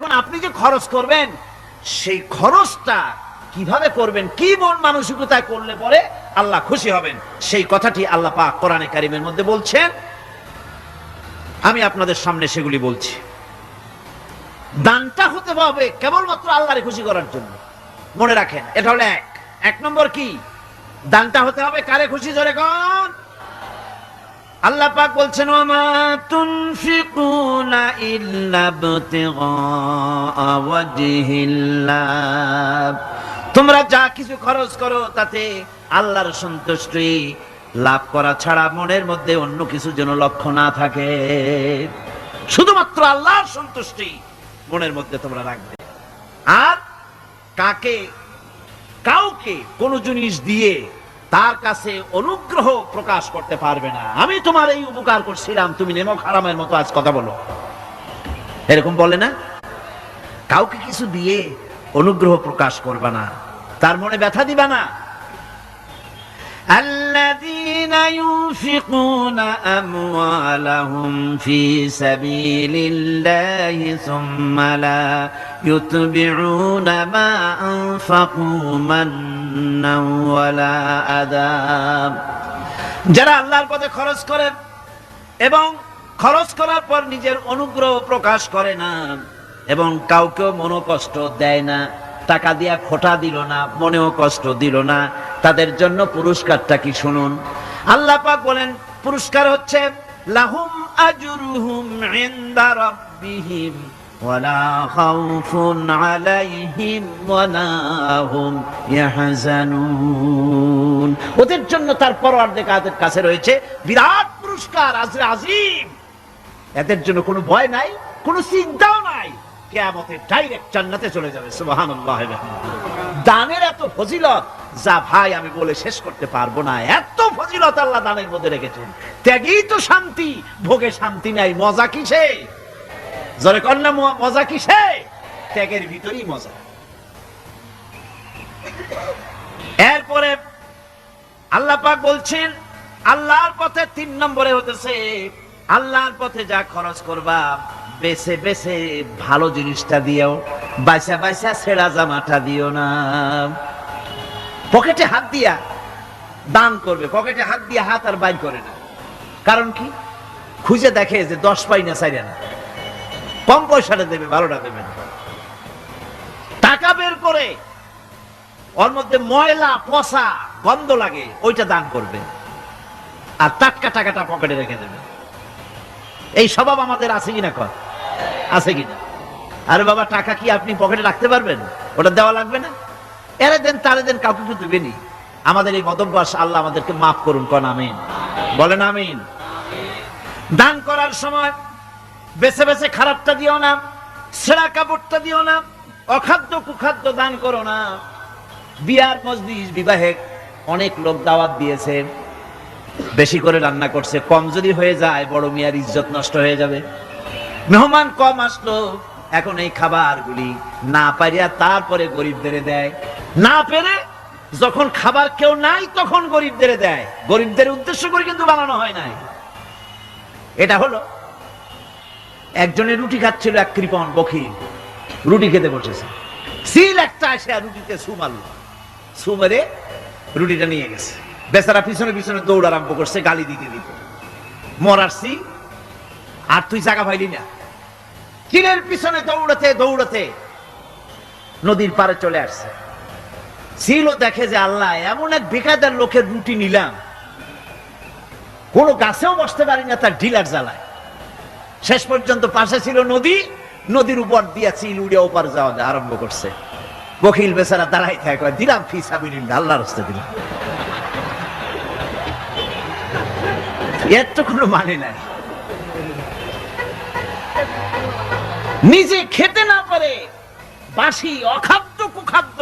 আপনি যে খরচ করবেন, সেই খরচটা কীভাবে করবেন, কি মন মানসিকতায় করলে পরে আল্লাহ খুশি হবেন, সেই কথাটি আল্লাহ পাক কোরআনে কারিমের মধ্যে বলছেন। আমি আপনাদের সামনে সেগুলি বলছি। দানটা হতে হবে কেবলমাত্র আল্লাহরে খুশি করার জন্য। মনে রাখেন, এটা হলো এক। এক নম্বর কি? দানটা হতে হবে কারে খুশি? ধরে কোন। আল্লাহ পাক বলছেন ইল্লা তোমরা যা কিছু খরচ করো, তাতে আল্লাহর সন্তুষ্টি লাভ করা ছাড়া মনের মধ্যে অন্য কিছু যেন লক্ষ্য না থাকে। শুধুমাত্র আল্লাহর সন্তুষ্টি মনের মধ্যে তোমরা রাখবে। আর কাকে, কাউকে কোন জিনিস দিয়ে তার কাছে অনুগ্রহ প্রকাশ করতে পারবে না। আমি তোমার এই উপকার করছিলাম, তুমি নেমক হারামের মতো আজ কথা বলো। এরকম বলে না? কাউকে কিছু দিয়ে অনুগ্রহ প্রকাশ করবে না। তার মনে ব্যথা দিবা না। الذين ينفقون أموالهم في سبيل الله ثم لا يتبعون ما أنفقوا منا ولا أذى যারা আল্লাহর পথে খরচ করে এবং খরচ করার পর নিজের অনুগ্রহ প্রকাশ করে না এবং কাউকেও মনোকষ্ট দেয় না টাকা দিয়া খোটা দিল না মনেও কষ্ট দিল না তাদের জন্য পুরস্কারটা কি শুনুন আল্লাহ পাক বলেন, পুরস্কার হচ্ছে, লাহুম আজরুহুম ইনদা রাব্বিহিম, ওয়ালা খাউফুন আলাইহিম ইয়াহজানুন। ওদের জন্য তার পরওয়ারদিগারের কাছে রয়েছে বিরাট পুরস্কার, আজরে আজিম। এদের জন্য কোনো ভয় নাই, কোনো চিন্তাও নাই। কেয়ামতের ডাইরেক্ট জান্নাতে চলে যাবে, সুবহানাল্লাহ। দানের এত ফজিলত যা ভাই, আমি বলে শেষ করতে পারব না। এত ফজিলত আল্লাহ দানের মধ্যে রেখেছেন। ত্যাগেই তো শান্তি, ভোগে শান্তি নাই, মজা কিসে? জরে কন্যা মজা কিসে? ত্যাগের ভিতরেই মজা। এরপরে আল্লাহ পাক বলছেন, আল্লাহর পথে তিন নম্বরে হতেছে, আল্লাহর পথে যা খরচ করবা, বেছে বেছে ভালো জিনিসটা দিও, বাইসা বাইসা ছেঁড়া জামাটা দিও না। পকেটে হাত দিয়া দান করবে, পকেটে হাত দিয়া হাত আর বাইর করে না। কারণ কি? খুঁজে দেখে যে দশ পাই না চাইরে না। কম পয়সাটা দেবে, ভালোটা দেবে না। টাকা বের করে ওর মধ্যে ময়লা, পচা, গন্ধ লাগে, ওইটা দান করবে। আর টাটকা টাকাটা পকেটে রেখে দেবে। এই স্বভাব আমাদের আছে কিনা কর? আছে কিনা? আরে বাবা, টাকা কি আপনি পকেটে রাখতে পারবেন? ওটা দেওয়া লাগবে না? এরে দেন, তারে দেন, কাউকে কিন্তু দেবেনি আমাদের এই মতব্যাস আল্লাহ আমাদেরকে মাফ করুন, কন আমিন। বলেন আমিন। দান করার সময় বেছে বেছে খারাপটা দিও না, ছেঁড়া কাপড়টা দিও না, অখাদ্য কুখাদ্য দান করো না। বিয়ার মজলিস, বিবাহে অনেক লোক দাওয়াত দিয়েছে। বেশি করে রান্না করছে, কম যদি হয়ে যায়, বড় মিয়ার ইজ্জত নষ্ট হয়ে যাবে। মেহমান কম আসলো এখন এই খাবারগুলি না পারিয়া তারপরে গরিবদের দেয়। না পেরে যখন খাবার কেউ নাই, তখন গরিবদের দেয়। গরিবদের উদ্দেশ্য করে কিন্তু বানানো হয় নাই। এটা হলো একজনের রুটি খাচ্ছিল এক কৃপন বখির রুটি খেতে বসেছে। সিল একটা আর রুটিতে সু মারল সু মেরে রুটিটা নিয়ে গেছে। বেচারা পিছনে পিছনে দৌড় আরম্ভ করছে, গালি দিতে দিতে। মরার সিল। আর তুই জায়গা পাইলি না। চিলের পিছনে দৌড়াতে দৌড়াতে নদীর পারে চলে আসছে। সিলও দেখে যে আল্লাহ, এমন এক বেকায়দার লোকের রুটি নিলাম। কোনো গাছেও বসতে পারি না, তার ডিলার জ্বালায়। শেষ পর্যন্ত পাশে ছিল নদী, নদীর উপর দিয়া চিল উড়ে ওপার যাওয়া আরম্ভ করছে। বকিল বেচারা দাঁড়াই থাকে দিলাম ফি সাবিলিল্লাহ, আল্লাহর রাস্তা দিলাম। এর তো কোনো মানে নাই। নিজে খেতে না পারে, বাসি, অখাদ্য, কুখাদ্য।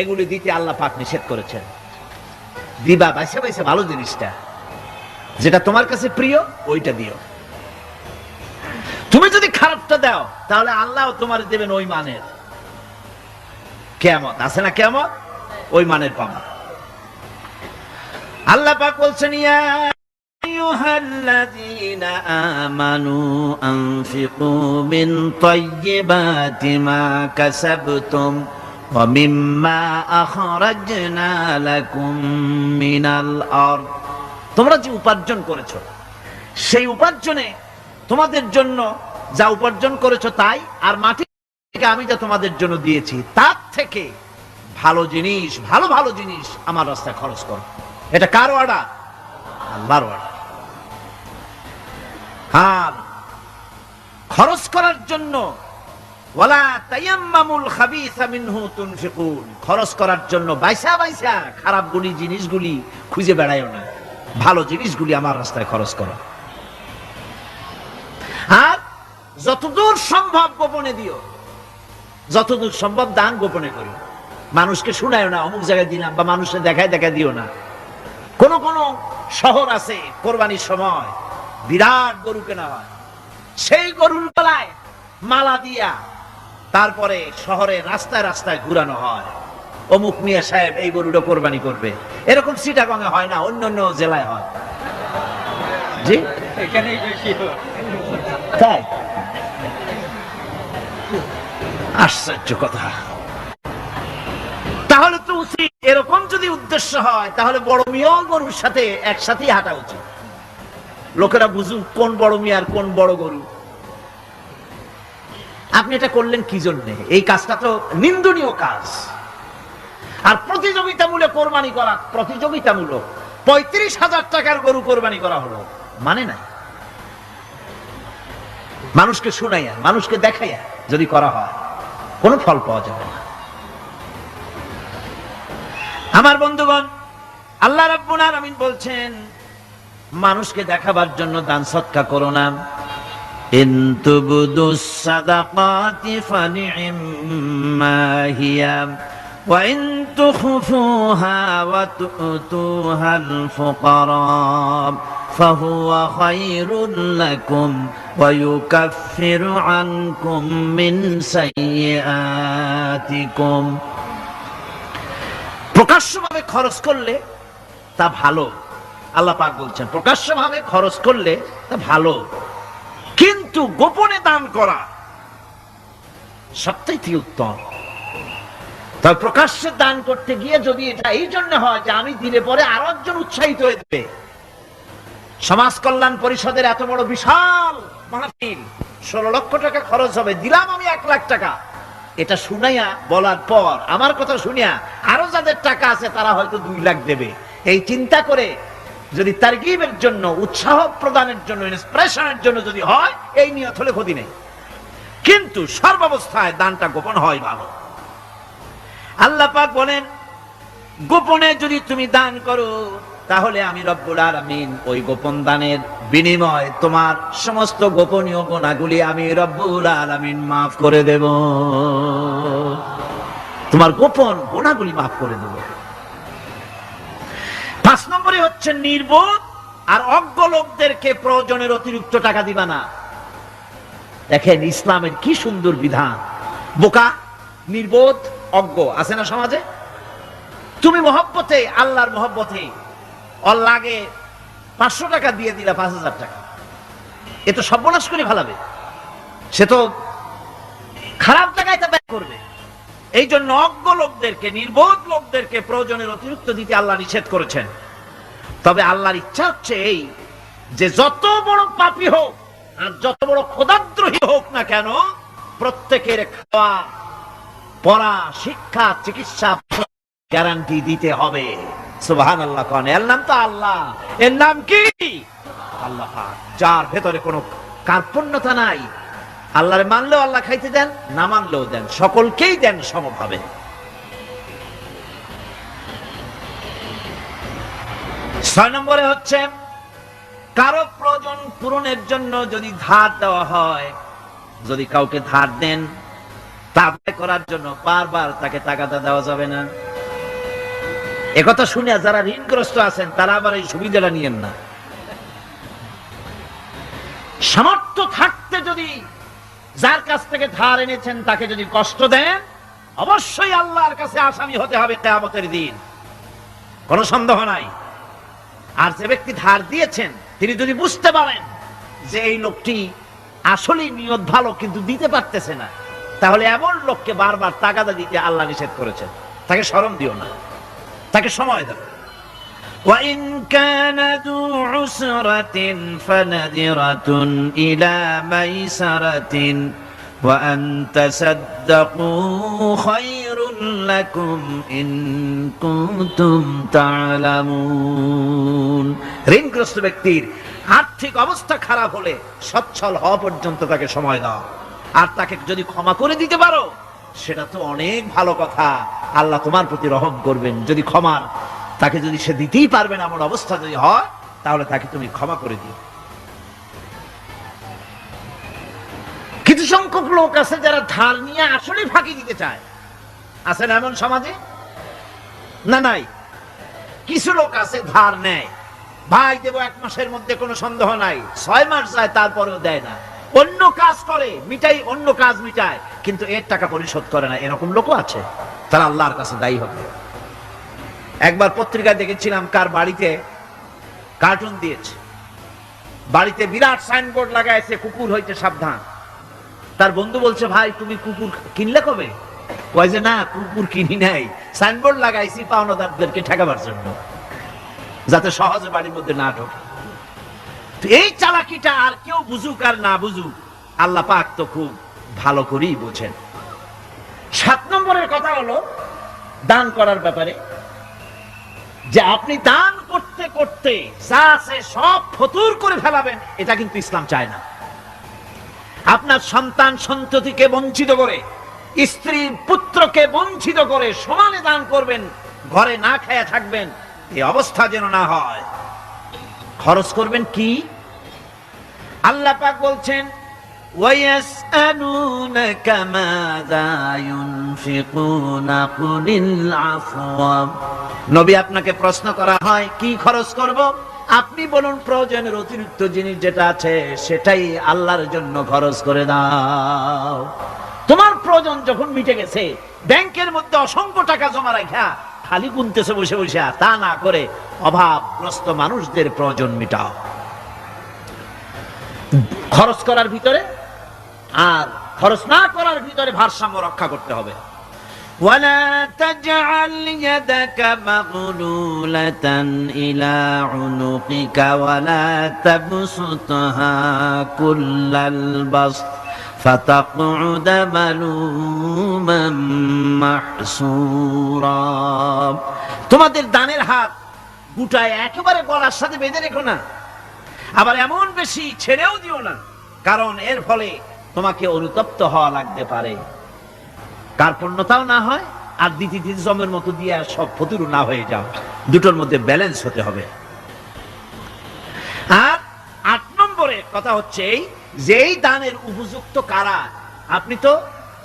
এগুলি দিতে আল্লাহ পাক নিষেধ করেছেন। দিবা, বাইসে বাইসে, ভালো জিনিসটা। যেটা তোমার কাছে প্রিয়, ওইটা দিও। তুমি যদি খারাপটা দাও, তাহলে আল্লাহ তোমার দেবেন ওই মানের। কেমন আছে না কেমন ওই মানের পাবা আল্লাহ পাক বলছেন, ইয়া أيها الذين آمنوا أنفقوا من طيبات ما كسبتم ومما أخرجنا لكم من الأرض তোমরা যে উপার্জন করেছো সেই উপার্জনে তোমাদের জন্য যা উপার্জন করেছো তাই আর মাটি থেকে আমি যা তোমাদের জন্য দিয়েছি তার থেকে ভালো জিনিস ভালো ভালো জিনিস আমার রাস্তায় খরচ করো এটা কার অর্ডার আল্লাহর অর্ডার খরচ করার জন্য, ওয়ালা তায়াম্মামুল খাবিসা মিনহু তুনফিকুন। খরচ করার জন্য বাইসা বাইসা জিনিসগুলি খুঁজে না। ভালো জিনিসগুলি আমার রাস্তায় খরচ করো। আর যতদূর সম্ভব গোপনে দিও। যতদূর সম্ভব দান গোপনে করি মানুষকে শুনায় না, অমুক জায়গায় দিলাম বা মানুষকে দেখায় দেখা দিও না। কোন কোন শহর আছে কোরবানির সময় বিরাট গরু কেনা হয়। সেই গরুর গলায় মালা দিয়া তারপরে শহরে রাস্তায় রাস্তায় ঘুরানো হয়। অমুক মিয়া সাহেব এই গরুটা কোরবানি করবে। এরকম সিটাগঙ্গে হয় না অন্য অন্য জেলায় হয়। জি। তাই? আশ্চর্য কথা। তাহলে তো উচিত এরকম যদি উদ্দেশ্য হয় তাহলে বড় মিয়াও গরুর সাথে একসাথেই হাঁটা উচিত। লোকেরা বুঝুক কোন বড় মিয়া আর কোন বড় গরু। আপনি এটা করলেন কি জন্যে? এই কাজটা তো নিন্দনীয় কাজ। আর প্রতিযোগিতামূলক কোরবানি করা, প্রতিযোগিতামূলক। পঁয়ত্রিশ হাজার টাকার গরু কোরবানি করা হলো। মানে নাই। মানুষকে শুনাইয়া, মানুষকে দেখাইয়া যদি করা হয়, কোনো ফল পাওয়া যাবে না। আমার বন্ধুগণ, আল্লাহ রাব্বুল আলামিন বলছেন মানুষকে দেখাবার জন্য দান সৎকা করো না ইন তুবদুস সাদাকাতি ফানি'ম্মা হিয়া وإن تخفوها وتؤتوها الفقراء فهو خير لكم ويكفر عنكم من سيئاتكم প্রকাশ্যভাবে খরচ করলে তা ভালো আল্লাহ পাক বলছেন, প্রকাশ্যভাবে খরচ করলে তা ভালো, কিন্তু গোপনে দান করা সবথেকে উত্তম। তবে প্রকাশ্যে দান করতে গিয়ে যদি এটা এই জন্য হয় যে আমি দিলে পরে আরও একজন উৎসাহিত হয়ে যাবে। সমাজ কল্যাণ পরিষদের এত বড় বিশাল মাহফিল, ষোলো লক্ষ টাকা খরচ হবে, দিলাম আমি এক লাখ টাকা। এটা শুনাইয়া বলার পর, আমার কথা শুনিয়া আরও যাদের টাকা আছে তারা হয়তো দুই লাখ দেবে। এই চিন্তা করে যদি তারগিবের জন্য, উৎসাহ প্রদানের জন্য ইন্সপিরেশনের জন্য যদি হয়, এই নিয়ত হলে ক্ষতি নেই। কিন্তু সর্বাবস্থায় দানটা গোপন হয় ভালো। আল্লাহ পাক বলেন, গোপনে যদি তুমি দান করো, তাহলে আমি রব্বুল আলামিন ওই গোপন দানের বিনিময় তোমার সমস্ত গোপনীয় গোনাগুলি আমি রব্বুল আলামিন মাফ করে দেব। তোমার গোপন গোনাগুলি মাফ করে দেব। নম্বরে হচ্ছে নির্বোধ আর অজ্ঞ লোকদেরকে প্রয়োজনের অতিরিক্ত টাকা দিবা না। দেখেন ইসলামের কি সুন্দর বিধান। বোকা, নির্বোধ, অজ্ঞ, আছে না সমাজে? তুমি মহব্বতে, আল্লাহর মহব্বতে ওর লাগে পাঁচশো টাকা দিয়ে দিলা, পাঁচ হাজার টাকা। এ তো সর্বনাশ করে ফেলাবে। সে তো খারাপ জায়গায় তা ব্যয় করবে। এই জন্য অজ্ঞ লোকদেরকে, নির্বোধ লোকদেরকে প্রয়োজনের অতিরিক্ত দিতে আল্লাহ নিষেধ করেছেন। তবে আল্লাহর ইচ্ছা হচ্ছে এই, যে যত বড় পাপী হোক আর যত বড় খোদাদ্রোহী হোক না কেন, প্রত্যেকের খাওয়া, পড়া, শিক্ষা, চিকিৎসা, গ্যারান্টি দিতে হবে। সুবহান আল্লাহ কন। এর নাম তো আল্লাহ। এর নাম কি? আল্লাহ যার ভেতরে কোনো কার্পণ্যতা নাই, আল্লাহরে মানলেও আল্লাহ খাইতে দেন, না মানলেও দেন। সকলকেই দেন সমভাবে। ছয় নম্বরে হচ্ছে, কারও প্রয়োজন পূরণের জন্য যদি ধার দেওয়া হয়, যদি কাউকে ধার দেন তা করার জন্য বারবার তাকে টাকাটা দেওয়া যাবে না। একথা শুনে যারা ঋণগ্রস্ত আছেন, তারা আবার এই সুবিধাটা নিয়েন না। সামর্থ্য থাকতে যদি যার কাছ থেকে ধার এনেছেন, তাকে যদি কষ্ট দেন, অবশ্যই আল্লাহর কাছে আসামি হতে হবে কেয়ামতের দিন। কোনো সন্দেহ নাই। আর যে ব্যক্তি ধার দিয়েছেন তিনি যদি বুঝতে পারেন যে এই লোকটি আসলেই নিয়ত ভালো কিন্তু দিতে পারতেছে না তাহলে এমন লোককে বারবার তাগাদা দিতে আল্লাহ নিষেধ করেছেন তাকে স্মরণ দিও না তাকে সময় দাও وإن كان ذو عسرة فنذرة إلى ميسرة وأن تصدقوا خير ঋণগ্রস্ত ব্যক্তির আর্থিক অবস্থা খারাপ হলে সচ্ছল হওয়া পর্যন্ত তাকে সময় দাও। আর তাকে যদি ক্ষমা করে দিতে পারো, সেটা তো অনেক ভালো কথা। আল্লাহ তোমার প্রতি রহম করবেন। যদি ক্ষমার তাকে যদি সে দিতেই পারবেন এমন অবস্থা যদি হয়, তাহলে তাকে তুমি ক্ষমা করে দিও। কিছু সংখ্যক লোক আছে যারা ধার নিয়ে আসলে ফাঁকি দিতে চায়। আছে না এমন সমাজে? না, নাই। কিছু লোক আছে, ধার নেয়। ভাই দেব এক মাসের মধ্যে কোনো সন্দেহ নাই। ছয় মাস যায়, তারপরেও দেয় না। অন্য কাজ করে, মিটাই, অন্য কাজ মিটায়। কিন্তু এর টাকা পরিশোধ করে না, এরকম লোকও আছে। তারা আল্লাহর কাছে দায়ী হবে। একবার পত্রিকায় দেখেছিলাম কার বাড়িতে কার্টুন দিয়েছে। বাড়িতে বিরাট সাইনবোর্ড লাগাইছে, কুকুর হইতে সাবধান। তার বন্ধু বলছে, ভাই, তুমি কুকুর কিনলে কবে? কয় যে, না, কুকুর কিনি নাই। সাইনবোর্ড লাগাইছি, পাওনাদারদেরকে ঠেকাবার জন্য। যাতে সহজে বাড়ির মধ্যে না ঢোকে। এই চালাকিটা আর কেউ বুঝুক আর না বুঝুক, আল্লাহ পাক তো খুব ভালো করেই বোঝেন। সাত নম্বরের কথা হলো, দান করার ব্যাপারে, যে আপনি দান করতে করতে সব ফতুর করে ফেলাবেন, এটা কিন্তু ইসলাম চায় না। আপনার সন্তান সন্ততিকে বঞ্চিত করে স্ত্রী পুত্রকে বঞ্চিত করে সমানে দান করবেন ঘরে না খায়া থাকবেন এই অবস্থা যেন না হয় খরচ করবেন কি আল্লাহ পাক বলছেন ويسألونك ماذا ينفقون قل العفو নবী আপনাকে প্রশ্ন করা হয় কি খরচ করব আপনি বলুন প্রয়োজনের অতিরিক্ত জিনিস যেটা আছে সেটাই আল্লাহর জন্য খরচ করে দাও তোমার প্রয়োজন যখন মিটে গেছে ব্যাংকের মধ্যে অসংখ্য টাকা জমা রাখা খালি গুনতেছে বসে বসে তা না করে অভাবগ্রস্ত মানুষদের প্রয়োজন মিটাও খরচ করার ভিতরে আর খরচ না করার ভিতরে ভারসাম্য রক্ষা করতে হবে ولا تجعل يدك مغلولة إلى عنقك ولا تبسطها كل البسط فتقعد ملوما محسورا তোমাদের দানের হাত গুটায় একেবারে গলার সাথে বেঁধে রেখো না আবার এমন বেশি ছেড়েও দিও না কারণ এর ফলে তোমাকে অনুতপ্ত হওয়া লাগতে পারে কার্পণ্যতাও না হয় আর দিতি দিদি জমের মতো দিয়ে আর সব ফতুরু না হয়ে যাও দুটোর মধ্যে ব্যালেন্স হতে হবে আর আট নম্বরে কথা হচ্ছে এই যে এই দানের উপযুক্ত কারা, আপনি তো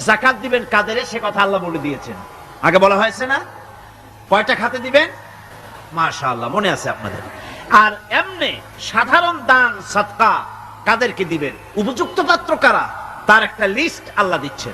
জাকাত দিবেন কাদেরে, সে কথা আল্লাহ বলে দিয়েছেন। আগে বলা হয়েছে না? কয়টা খাতে দিবেন? মাশাআল্লাহ, মনে আছে আপনাদের। আর এমনি সাধারণ দান, সৎকা কাদেরকে দিবেন? উপযুক্ত পাত্র কারা? তার একটা লিস্ট আল্লাহ দিচ্ছেন।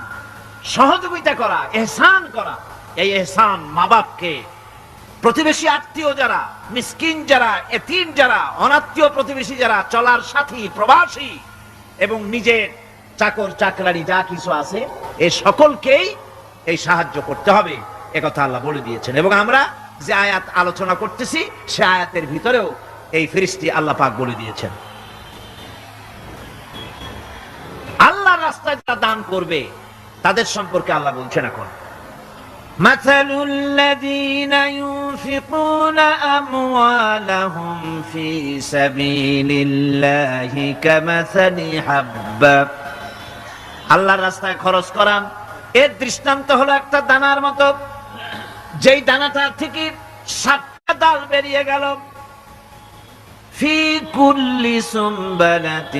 সহযোগিতা করা, এহসান করা। এই এহসান মা বাপকে প্রতিবেশী আত্মীয় যারা, মিসকিন যারা, এতিম যারা, অনাত্মীয় প্রতিবেশী যারা, চলার সাথী, প্রবাসী এবং নিজের চাকর, চাকরানি যা কিছু আছে এই সকলকেই এই সাহায্য করতে হবে। একথা আল্লাহ বলে দিয়েছেন। এবং আমরা যে আয়াত আলোচনা করতেছি, সে আয়াতের ভিতরেও এই ফিরিস্তি আল্লাহ পাক বলে দিয়েছেন। আল্লাহ রাস্তায় যারা দান করবে তাদের সম্পর্কে আল্লাহ বলছেন এখন مثل الذين ينفقون أموالهم في سبيل الله كمثل حبة আল্লাহর রাস্তায় খরচ করা এর দৃষ্টান্ত হলো একটা দানার মতো যেই দানাটা থেকে সাতটা ডাল বেরিয়ে গেল في كل سنبلة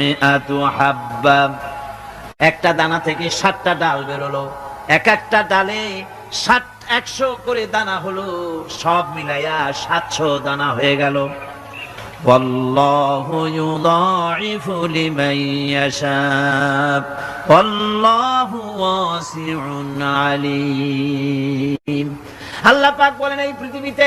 مئة حبة একটা দানা থেকে ষাটটা ডাল বেরোলো এক একটা ডালে ষাট একশো করে দানা হলো সব মিলাইয়া সাতশো দানা হয়ে গেল والله يضاعف لمن يشاء والله واسع عليم আল্লাহ পাক বলেন এই পৃথিবীতে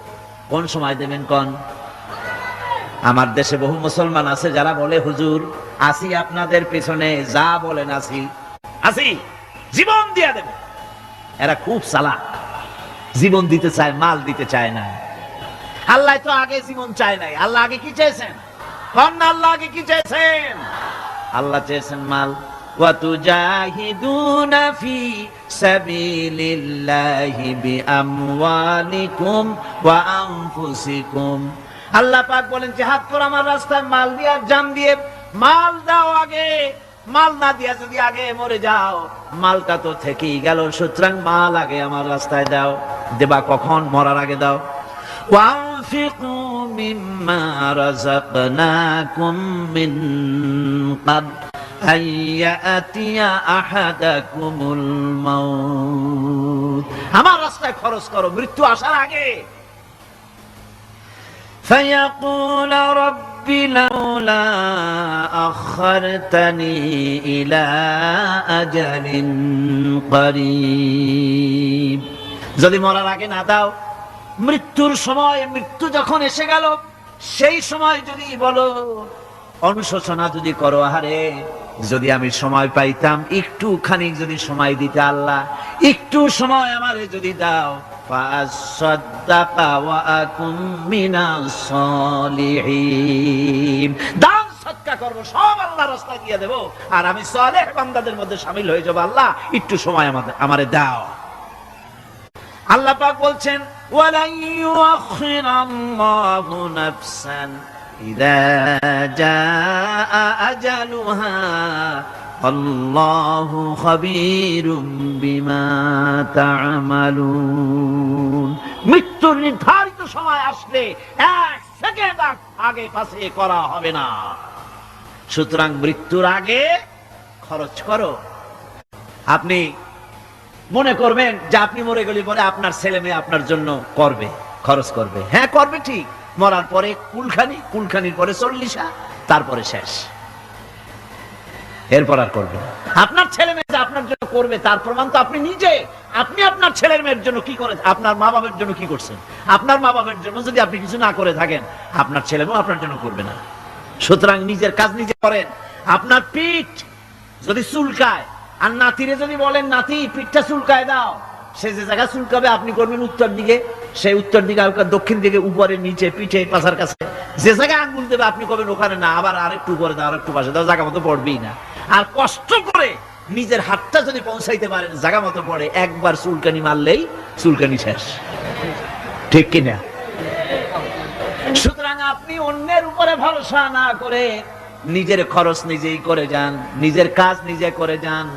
কোন সময় দেবেন কোন? আমার দেশে বহু মুসলমান আছে যারা বলে, হুজুর, আসি আপনাদের পেছনে, যা বলেন আসি। আসি, জীবন দিয়ে দেব এরা খুব চালাক। জীবন দিতে চায়, মাল দিতে চায় না। আল্লাহ তো আগে জীবন চায় নাই। আল্লাহ আগে কি চেয়েছেন? কন না আল্লাহ আগে কি চেয়েছেন? আল্লাহ চেয়েছেন মাল। وتجاهدون في سبيل الله بأموالكم وأنفسكم আল্লাহ পাক বলেন জিহাদ কর আমার রাস্তায় মাল দিয়ে আর জান দিয়ে মাল দাও আগে মাল না দিয়া যদি আগে মরে যাও মালটা তো থেকেই গেল সুতরাং মাল আগে আমার রাস্তায় দাও দেবা কখন মরার আগে দাও وأنفقوا مما رزقناكم من قبل أن يأتي أحدكم الموت আমার রাস্তায় খরচ করো মৃত্যু আসার আগে فيقول رب لولا أخرتني إلى أجل قريب যদি মরার আগে না দাও মৃত্যুর সময় মৃত্যু যখন এসে গেল সেই সময় যদি বলো অনুশোচনা যদি করো আহারে যদি আমি সময় পাইতাম একটু খানিক যদি সময় দিতে আল্লাহ, একটু সময় আমারে যদি দাও। দান করব, সব আল্লাহ রাস্তা দিয়ে দেবো। আর আমি বান্দাদের মধ্যে সামিল হয়ে যাব, আল্লাহ, একটু সময় আমাদের আমারে দাও। আল্লাহ পাক বলছেন إذا جاء أجلها والله خبير بما تعملون মৃত্যুর নির্ধারিত সময় আসলে এক সেকেন্ড আগে পাশে করা হবে না সুতরাং মৃত্যুর আগে খরচ করো আপনি মনে করবেন যে আপনি মরে গেলে পরে আপনার ছেলে মেয়ে আপনার জন্য করবে খরচ করবে হ্যাঁ করবে ঠিক মরার পরে কুলখানি, কুলখানির পরে চল্লিশা, তারপরে শেষ। এরপর আর করবে আপনার ছেলে মেয়ে আপনার জন্য করবে, তার প্রমাণ তো আপনি নিজে। আপনি আপনার ছেলের মেয়ের জন্য কি করে আপনার মা বাবার জন্য কি করছেন? আপনার মা বাবার জন্য যদি আপনি কিছু না করে থাকেন, আপনার ছেলে মেয়েও আপনার জন্য করবে না। সুতরাং নিজের কাজ নিজে করেন। আপনার পিঠ যদি চুলকায়, আর নাতিরে যদি বলেন, নাতি, পিঠটা চুলকায় দাও। সে যে জায়গা চুলকাবে, আপনি করবেন উত্তর দিকে। সেই উত্তর দিকে আর দক্ষিণ দিকে, উপরে, নিচে, পিঠে, পাশার কাছে। যে জায়গায় আঙ্গুল দেবে, আপনি করবেন ওখানে না, আবার আরেকটু উপরে দাও, আরেকটু পাশে দাও, জায়গা মতো পড়বেই না। আর কষ্ট করে নিজের হাতটা যদি পৌঁছাইতে পারেন, জায়গা মতো পড়ে, একবার চুলকানি মারলেই চুলকানি শেষ। ঠিক কিনা সুতরাং আপনি অন্যের উপরে ভরসা না করে নিজের খরচ নিজেই করে যান, নিজের কাজ নিজে করে যান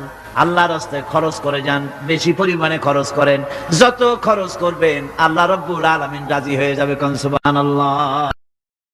আল্লাহ রাস্তায় খরচ করে যান, বেশি পরিমাণে খরচ করেন। যত খরচ করবেন, আল্লাহ রব্বুল আলমিন রাজি হয়ে যাবে কনসুবান আল্লাহ